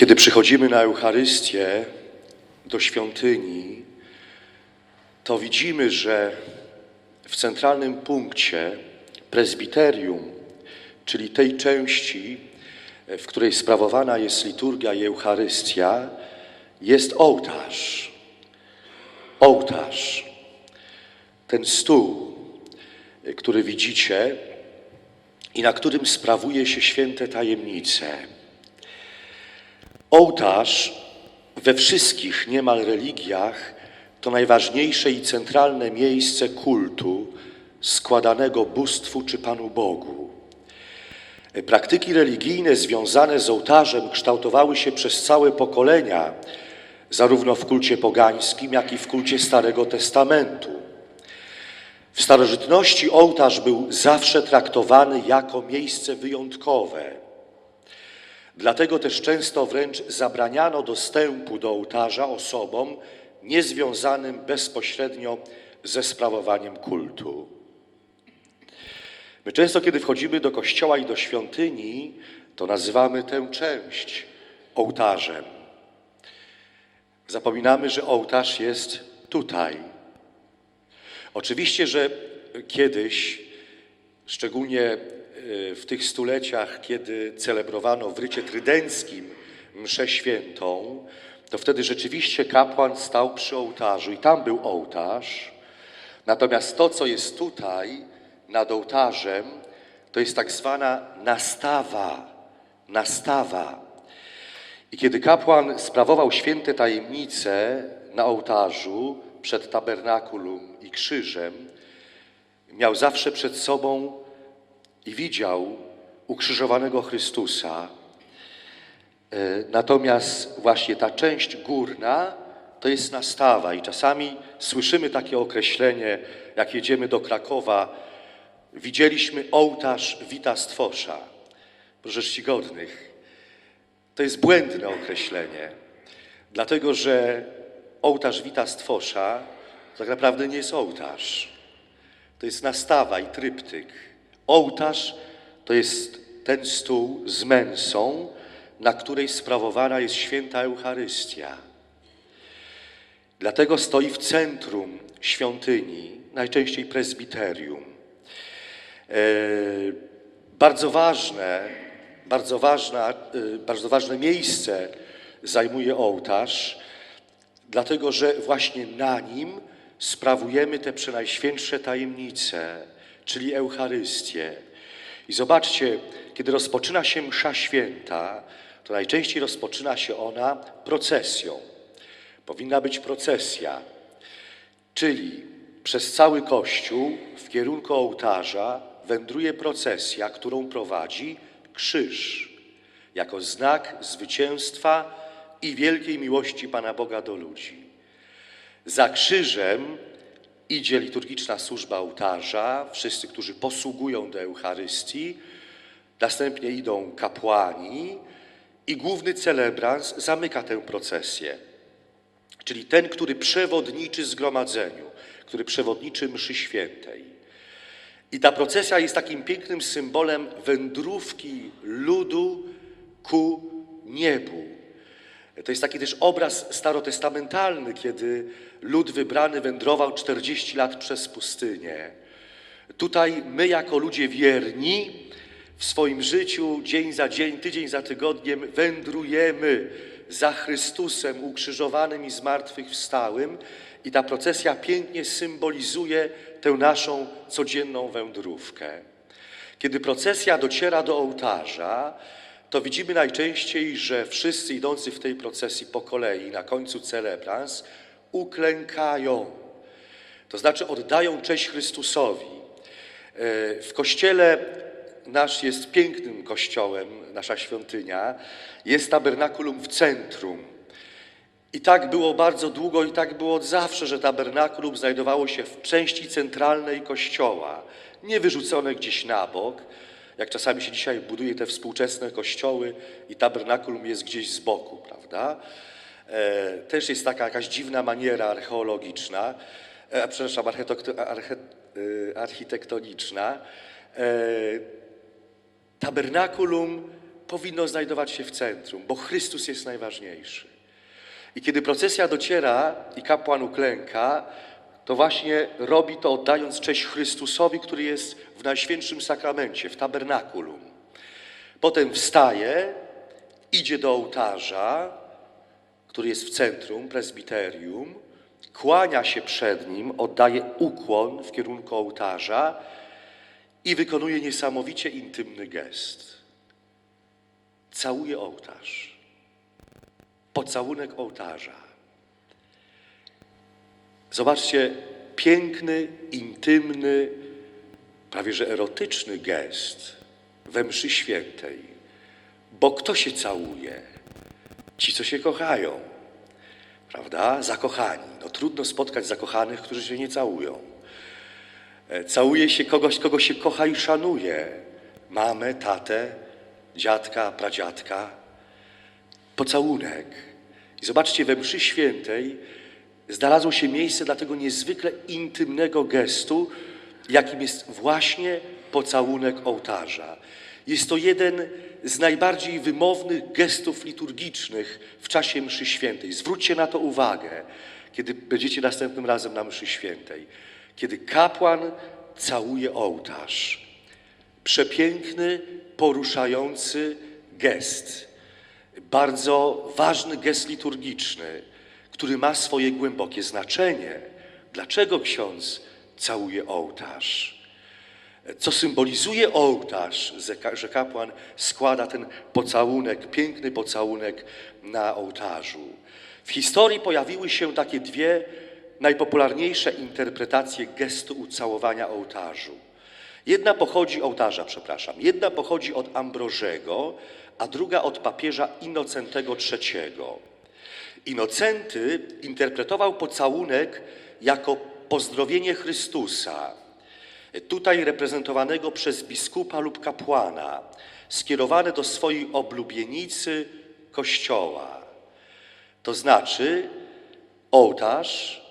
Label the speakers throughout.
Speaker 1: Kiedy przychodzimy na Eucharystię do świątyni, to widzimy, że w centralnym punkcie prezbiterium, czyli tej części, w której sprawowana jest liturgia i Eucharystia, jest ołtarz. Ołtarz. Ten stół, który widzicie i na którym sprawuje się święte tajemnice. Ołtarz we wszystkich niemal religiach to najważniejsze i centralne miejsce kultu składanego bóstwu czy Panu Bogu. Praktyki religijne związane z ołtarzem kształtowały się przez całe pokolenia, zarówno w kulcie pogańskim, jak i w kulcie Starego Testamentu. W starożytności ołtarz był zawsze traktowany jako miejsce wyjątkowe. Dlatego też często wręcz zabraniano dostępu do ołtarza osobom niezwiązanym bezpośrednio ze sprawowaniem kultu. My często, kiedy wchodzimy do kościoła i do świątyni, to nazywamy tę część ołtarzem. Zapominamy, że ołtarz jest tutaj. Oczywiście, że kiedyś, szczególnie w tych stuleciach, kiedy celebrowano w rycie trydenckim mszę świętą, to wtedy rzeczywiście kapłan stał przy ołtarzu i tam był ołtarz. Natomiast to, co jest tutaj nad ołtarzem, to jest tak zwana nastawa. Nastawa. I kiedy kapłan sprawował święte tajemnice na ołtarzu przed tabernakulum i krzyżem, miał zawsze przed sobą i widział ukrzyżowanego Chrystusa. E, Natomiast właśnie ta część górna to jest nastawa i czasami słyszymy takie określenie, jak jedziemy do Krakowa, widzieliśmy ołtarz Wita Stwosza. Proszę czcigodnych, to jest błędne określenie, dlatego że ołtarz Wita Stwosza tak naprawdę nie jest ołtarz. To jest nastawa i tryptyk. Ołtarz to jest ten stół z męsą, na której sprawowana jest święta Eucharystia. Dlatego stoi w centrum świątyni, najczęściej prezbiterium. E, Bardzo ważne, bardzo, ważna, e, bardzo ważne miejsce zajmuje ołtarz, dlatego że właśnie na nim sprawujemy te przenajświętsze tajemnice, czyli Eucharystię. I zobaczcie, kiedy rozpoczyna się msza święta, to najczęściej rozpoczyna się ona procesją. Powinna być procesja, czyli przez cały Kościół w kierunku ołtarza wędruje procesja, którą prowadzi krzyż, jako znak zwycięstwa i wielkiej miłości Pana Boga do ludzi. Za krzyżem idzie liturgiczna służba ołtarza, wszyscy, którzy posługują do Eucharystii, następnie idą kapłani i główny celebrans zamyka tę procesję, czyli ten, który przewodniczy zgromadzeniu, który przewodniczy mszy świętej. I ta procesja jest takim pięknym symbolem wędrówki ludu ku niebu. To jest taki też obraz starotestamentalny, kiedy lud wybrany wędrował 40 lat przez pustynię. Tutaj my, jako ludzie wierni, w swoim życiu dzień za dzień, tydzień za tygodniem wędrujemy za Chrystusem ukrzyżowanym i zmartwychwstałym i ta procesja pięknie symbolizuje tę naszą codzienną wędrówkę. Kiedy procesja dociera do ołtarza, to widzimy najczęściej, że wszyscy idący w tej procesji po kolei na końcu celebrans uklękają. To znaczy oddają cześć Chrystusowi. E, W kościele nasz jest pięknym kościołem, nasza świątynia. Jest tabernakulum w centrum. I tak było bardzo długo i tak było od zawsze, że tabernakulum znajdowało się w części centralnej kościoła, nie wyrzucone gdzieś na bok, jak czasami się dzisiaj buduje te współczesne kościoły i tabernakulum jest gdzieś z boku, prawda? E, też jest taka jakaś dziwna maniera archeologiczna, e, przepraszam, e, architektoniczna. Tabernakulum powinno znajdować się w centrum, bo Chrystus jest najważniejszy. I kiedy procesja dociera i kapłan uklęka, to właśnie robi to oddając cześć Chrystusowi, który jest w Najświętszym Sakramencie, w tabernakulum. Potem wstaje, idzie do ołtarza, który jest w centrum prezbiterium, kłania się przed nim, oddaje ukłon w kierunku ołtarza i wykonuje niesamowicie intymny gest. Całuje ołtarz. Pocałunek ołtarza. Zobaczcie, piękny, intymny, prawie że erotyczny gest we mszy świętej. Bo kto się całuje? Ci, co się kochają, prawda? Zakochani. No trudno spotkać zakochanych, którzy się nie całują. E, Całuje się kogoś, kogo się kocha i szanuje. Mamę, tatę, dziadka, pradziadka. Pocałunek. I zobaczcie, we mszy świętej znalazło się miejsce dla tego niezwykle intymnego gestu, jakim jest właśnie pocałunek ołtarza. Jest to jeden z najbardziej wymownych gestów liturgicznych w czasie mszy świętej. Zwróćcie na to uwagę, kiedy będziecie następnym razem na mszy świętej. Kiedy kapłan całuje ołtarz. Przepiękny, poruszający gest. Bardzo ważny gest liturgiczny, który ma swoje głębokie znaczenie. Dlaczego ksiądz całuje ołtarz? Co symbolizuje ołtarz, że ka- że kapłan składa ten pocałunek, piękny pocałunek na ołtarzu. W historii pojawiły się takie dwie najpopularniejsze interpretacje gestu ucałowania ołtarzu. Jedna pochodzi ołtarza, przepraszam. Jedna pochodzi od Ambrożego, a druga od papieża Innocentego III. Inocenty interpretował pocałunek jako pozdrowienie Chrystusa, tutaj reprezentowanego przez biskupa lub kapłana, skierowane do swojej oblubienicy Kościoła. To znaczy ołtarz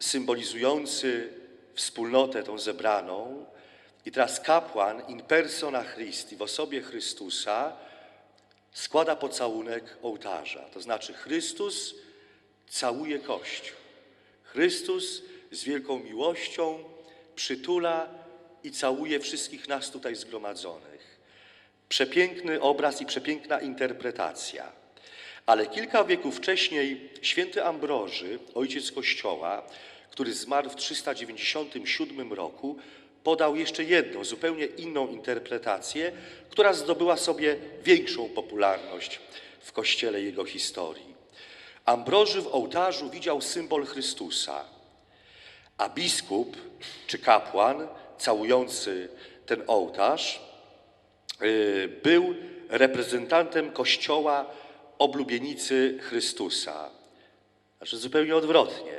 Speaker 1: symbolizujący wspólnotę tą zebraną i teraz kapłan in persona Christi, w osobie Chrystusa, składa pocałunek ołtarza. To znaczy Chrystus całuje Kościół. Chrystus z wielką miłością przytula i całuje wszystkich nas tutaj zgromadzonych. Przepiękny obraz i przepiękna interpretacja. Ale kilka wieków wcześniej święty Ambroży, ojciec Kościoła, który zmarł w 397 roku, podał jeszcze jedną, zupełnie inną interpretację, która zdobyła sobie większą popularność w Kościele jego historii. Ambroży w ołtarzu widział symbol Chrystusa, a biskup czy kapłan całujący ten ołtarz y, był reprezentantem Kościoła oblubienicy Chrystusa. Znaczy zupełnie odwrotnie.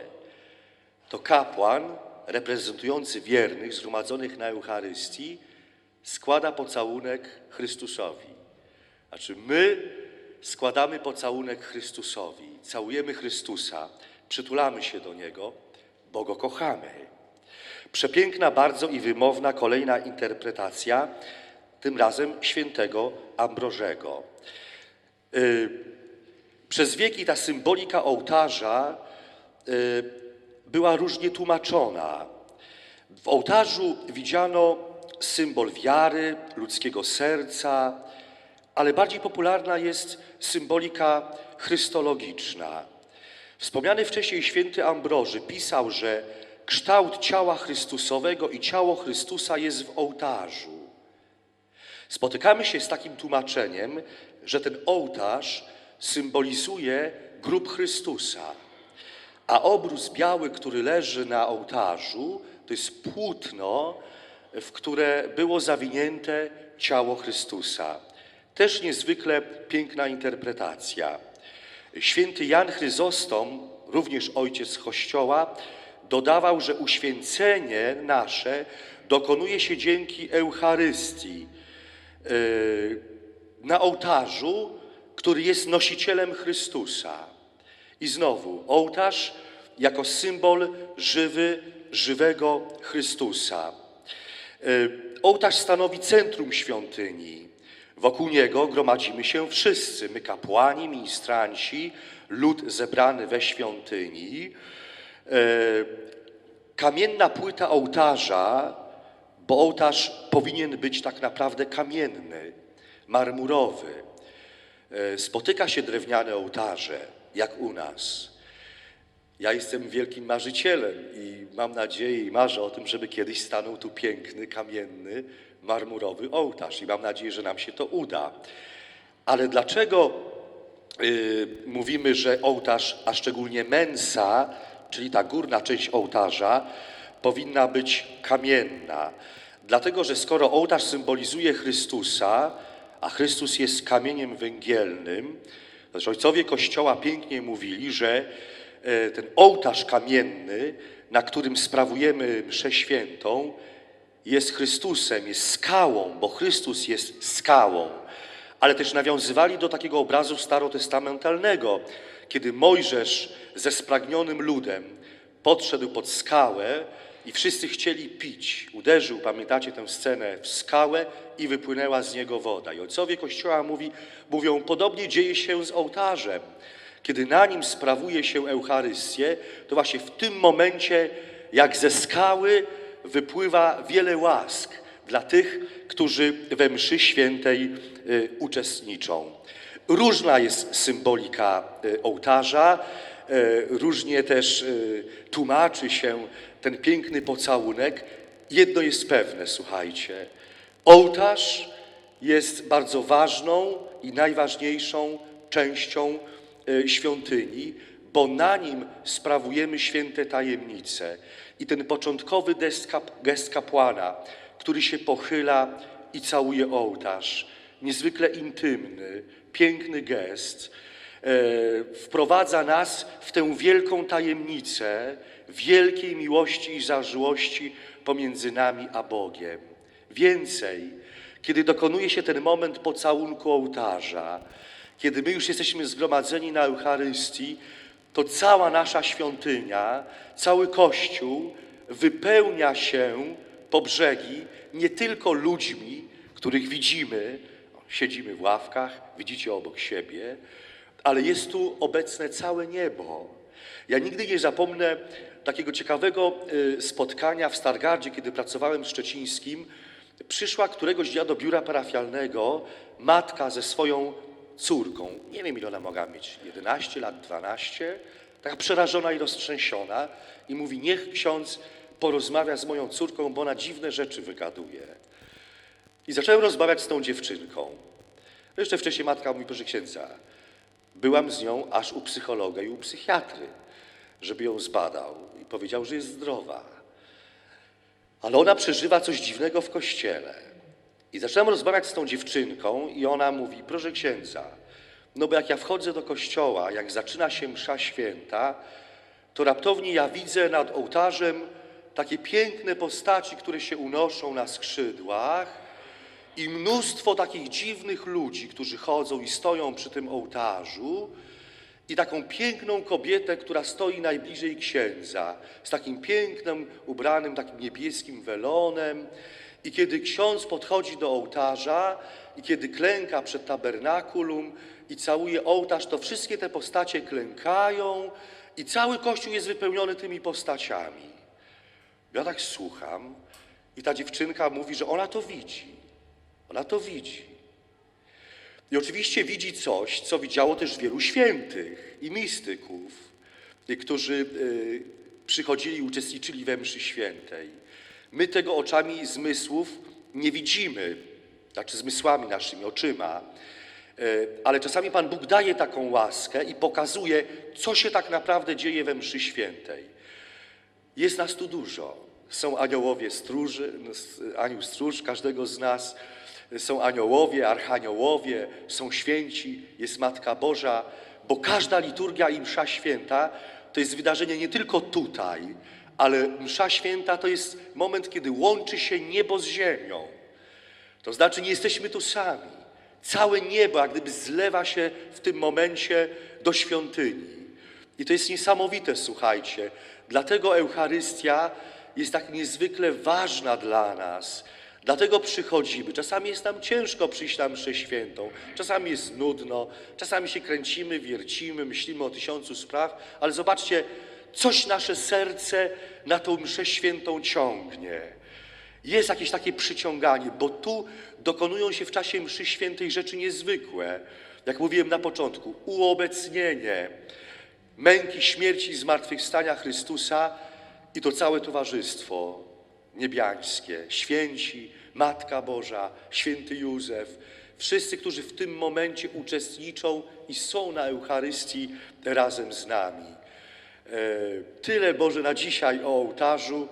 Speaker 1: To kapłan reprezentujący wiernych zgromadzonych na Eucharystii składa pocałunek Chrystusowi. Znaczy my składamy pocałunek Chrystusowi, całujemy Chrystusa, przytulamy się do Niego, bo Go kochamy. Przepiękna bardzo i wymowna kolejna interpretacja, tym razem świętego Ambrożego. Y, Przez wieki ta symbolika ołtarza y, była różnie tłumaczona. W ołtarzu widziano symbol wiary, ludzkiego serca, ale bardziej popularna jest symbolika chrystologiczna. Wspomniany wcześniej święty Ambroży pisał, że kształt ciała Chrystusowego i ciało Chrystusa jest w ołtarzu. Spotykamy się z takim tłumaczeniem, że ten ołtarz symbolizuje grób Chrystusa, a obrus biały, który leży na ołtarzu, to jest płótno, w które było zawinięte ciało Chrystusa. Też niezwykle piękna interpretacja. Święty Jan Chryzostom, również ojciec Kościoła, dodawał, że uświęcenie nasze dokonuje się dzięki Eucharystii yy, na ołtarzu, który jest nosicielem Chrystusa. I znowu, ołtarz jako symbol żywy, żywego Chrystusa. Yy, Ołtarz stanowi centrum świątyni. Wokół niego gromadzimy się wszyscy, my kapłani, ministranci, lud zebrany we świątyni. E, Kamienna płyta ołtarza, bo ołtarz powinien być tak naprawdę kamienny, marmurowy. E, Spotyka się drewniane ołtarze, jak u nas. Ja jestem wielkim marzycielem i mam nadzieję i marzę o tym, żeby kiedyś stanął tu piękny, kamienny, marmurowy ołtarz i mam nadzieję, że nam się to uda. Ale dlaczego y, mówimy, że ołtarz, a szczególnie mensa, czyli ta górna część ołtarza, powinna być kamienna? Dlatego, że skoro ołtarz symbolizuje Chrystusa, a Chrystus jest kamieniem węgielnym, Zresztą ojcowie Kościoła pięknie mówili, że e, ten ołtarz kamienny, na którym sprawujemy mszę świętą, jest Chrystusem, jest skałą, bo Chrystus jest skałą. Ale też nawiązywali do takiego obrazu starotestamentalnego, kiedy Mojżesz ze spragnionym ludem podszedł pod skałę i wszyscy chcieli pić. Uderzył, pamiętacie tę scenę, w skałę i wypłynęła z niego woda. I ojcowie Kościoła mówi, mówią, podobnie dzieje się z ołtarzem. Kiedy na nim sprawuje się Eucharystię, to właśnie w tym momencie, jak ze skały, wypływa wiele łask dla tych, którzy we mszy świętej y, uczestniczą. Różna jest symbolika y, ołtarza, y, różnie też y, tłumaczy się ten piękny pocałunek. Jedno jest pewne, słuchajcie. Ołtarz jest bardzo ważną i najważniejszą częścią y, świątyni, bo na nim sprawujemy święte tajemnice. I ten początkowy gest, kap, gest kapłana, który się pochyla i całuje ołtarz, niezwykle intymny, piękny gest, e, wprowadza nas w tę wielką tajemnicę wielkiej miłości i zażyłości pomiędzy nami a Bogiem. Więcej, kiedy dokonuje się ten moment pocałunku ołtarza, kiedy my już jesteśmy zgromadzeni na Eucharystii, to cała nasza świątynia, cały Kościół wypełnia się po brzegi nie tylko ludźmi, których widzimy, siedzimy w ławkach, widzicie obok siebie, ale jest tu obecne całe niebo. Ja nigdy nie zapomnę takiego ciekawego y, spotkania w Stargardzie, kiedy pracowałem w Szczecińskim. Przyszła któregoś dnia do biura parafialnego matka ze swoją córką. Nie wiem, ile ona mogła mieć, 11 lat, 12. Taka przerażona i roztrzęsiona. I mówi, niech ksiądz porozmawia z moją córką, bo ona dziwne rzeczy wygaduje. I zacząłem rozmawiać z tą dziewczynką. Jeszcze wcześniej matka mówi, proszę księdza, byłam z nią aż u psychologa i u psychiatry, żeby ją zbadał i powiedział, że jest zdrowa. Ale ona przeżywa coś dziwnego w kościele. I zacząłem rozmawiać z tą dziewczynką i ona mówi, proszę księdza, no bo jak ja wchodzę do kościoła, jak zaczyna się msza święta, to raptownie ja widzę nad ołtarzem takie piękne postaci, które się unoszą na skrzydłach i mnóstwo takich dziwnych ludzi, którzy chodzą i stoją przy tym ołtarzu i taką piękną kobietę, która stoi najbliżej księdza, z takim pięknym, ubranym takim niebieskim welonem. I kiedy ksiądz podchodzi do ołtarza i kiedy klęka przed tabernakulum i całuje ołtarz, to wszystkie te postacie klękają i cały kościół jest wypełniony tymi postaciami. Ja tak słucham i ta dziewczynka mówi, że ona to widzi. Ona to widzi. I oczywiście widzi coś, co widziało też wielu świętych i mistyków, którzy y, przychodzili i uczestniczyli we mszy świętej. My tego oczami zmysłów nie widzimy, znaczy zmysłami naszymi, oczyma, y, ale czasami Pan Bóg daje taką łaskę i pokazuje, co się tak naprawdę dzieje we mszy świętej. Jest nas tu dużo. Są aniołowie stróży, no, anioł stróż każdego z nas, są aniołowie, archaniołowie, są święci, jest Matka Boża, bo każda liturgia i msza święta to jest wydarzenie nie tylko tutaj, ale msza święta to jest moment, kiedy łączy się niebo z ziemią. To znaczy nie jesteśmy tu sami. Całe niebo jak gdyby zlewa się w tym momencie do świątyni. I to jest niesamowite, słuchajcie. Dlatego Eucharystia jest tak niezwykle ważna dla nas. Dlatego przychodzimy. Czasami jest nam ciężko przyjść na mszę świętą, czasami jest nudno, czasami się kręcimy, wiercimy, myślimy o tysiącu spraw, ale zobaczcie, coś nasze serce na tą mszę świętą ciągnie. Jest jakieś takie przyciąganie, bo tu dokonują się w czasie mszy świętej rzeczy niezwykłe. Jak mówiłem na początku, uobecnienie męki, śmierci i zmartwychwstania Chrystusa i to całe towarzystwo niebiańskie, święci, Matka Boża, święty Józef, wszyscy, którzy w tym momencie uczestniczą i są na Eucharystii razem z nami. E, Tyle Boże na dzisiaj o ołtarzu,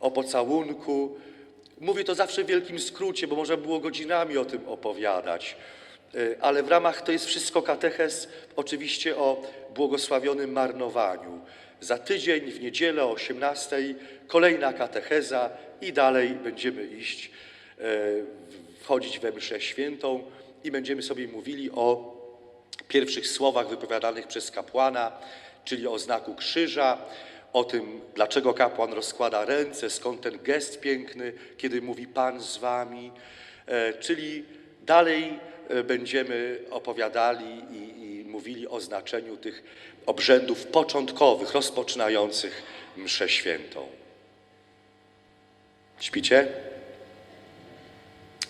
Speaker 1: o pocałunku. Mówię to zawsze w wielkim skrócie, bo można było godzinami o tym opowiadać. E, Ale w ramach to jest wszystko katechez, oczywiście o błogosławionym marnowaniu. Za tydzień w niedzielę o 18 kolejna katecheza i dalej będziemy iść, e, wchodzić we mszę świętą i będziemy sobie mówili o pierwszych słowach wypowiadanych przez kapłana, czyli o znaku krzyża, o tym, dlaczego kapłan rozkłada ręce, skąd ten gest piękny, kiedy mówi Pan z wami, e, czyli dalej e, będziemy opowiadali i mówili o znaczeniu tych obrzędów początkowych, rozpoczynających mszę świętą. Śpicie?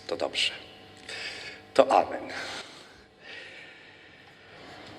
Speaker 1: To dobrze. To amen.